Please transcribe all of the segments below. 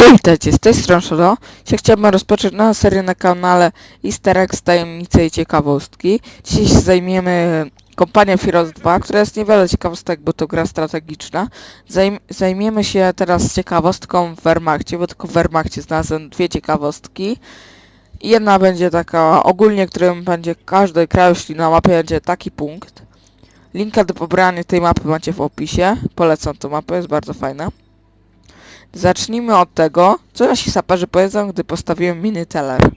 Cześć, witajcie, z tej strony Shadow. Dzisiaj chciałbym rozpocząć nową serię na kanale Easter eggs, tajemnice i ciekawostki. Dzisiaj się zajmiemy kompanią Heroes 2, która jest niewiele ciekawostek, bo to gra strategiczna. Zajm zajmiemy się teraz ciekawostką w Wehrmachcie, bo tylko w Wehrmachcie znalazłem dwie ciekawostki. Jedna będzie taka ogólnie, którym będzie każdy kraj, jeśli na mapie będzie taki punkt. Linka do pobrania tej mapy macie w opisie. Polecam tą mapę, jest bardzo fajna. Zacznijmy od tego, co nasi saperzy powiedzą, gdy postawiłem miny teller.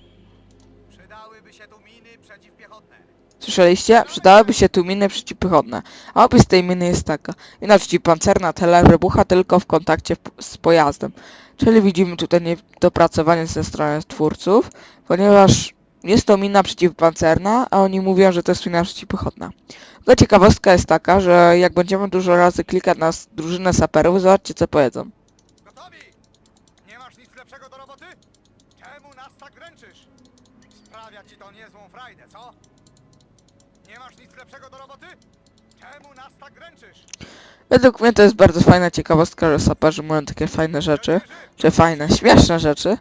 Przydałyby się tu miny przeciwpiechotne. Słyszeliście? Przydałyby się tu miny przeciwpiechotne. A opis tej miny jest taka. Mina przeciwpancerna teller wybucha tylko w kontakcie z pojazdem. Czyli widzimy tutaj niedopracowanie ze strony twórców, ponieważ jest to mina przeciwpancerna, a oni mówią, że to jest mina przeciwpiechotna. Druga ciekawostka jest taka, że jak będziemy dużo razy klikać na drużynę saperów, zobaczcie co powiedzą. Gotowi! Nie masz nic lepszego do roboty? Czemu nas tak? Sprawia ci to niezłą frajdę, co? Nie masz nic lepszego do roboty? Czemu nas tak? Według mnie to jest bardzo fajna ciekawostka, że saperzy mówią takie fajne rzeczy, czy fajne, śmieszne rzeczy.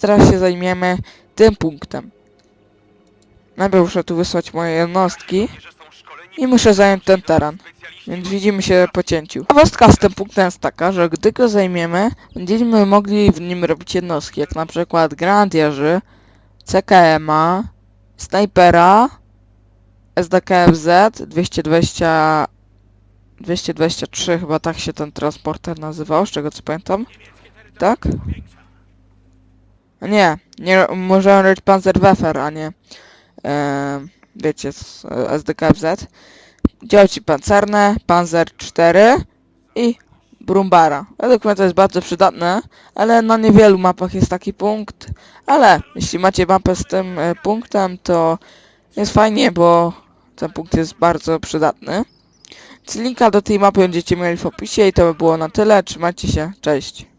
Teraz się zajmiemy tym punktem. Najpierw muszę tu wysłać moje jednostki i muszę zająć ten teren. Więc widzimy się po cięciu. Ciekawostka z tym punktem jest taka, że gdy go zajmiemy, będziemy mogli w nim robić jednostki, jak na przykład granatierzy, CKM-a, snajpera, SDKFZ 220 223 chyba tak się ten transporter nazywał, z czego co pamiętam. Tak? Nie, nie możemy robić Panzerweffer, a nie e, wiecie, z e, SDKFZ. Działki pancerne, Panzer 4 i Brumbara. Według mnie to jest bardzo przydatne, ale na niewielu mapach jest taki punkt. Ale jeśli macie mapę z tym e, punktem, to jest fajnie, bo ten punkt jest bardzo przydatny. Linka do tej mapy będziecie mieli w opisie i to by było na tyle. Trzymajcie się, cześć.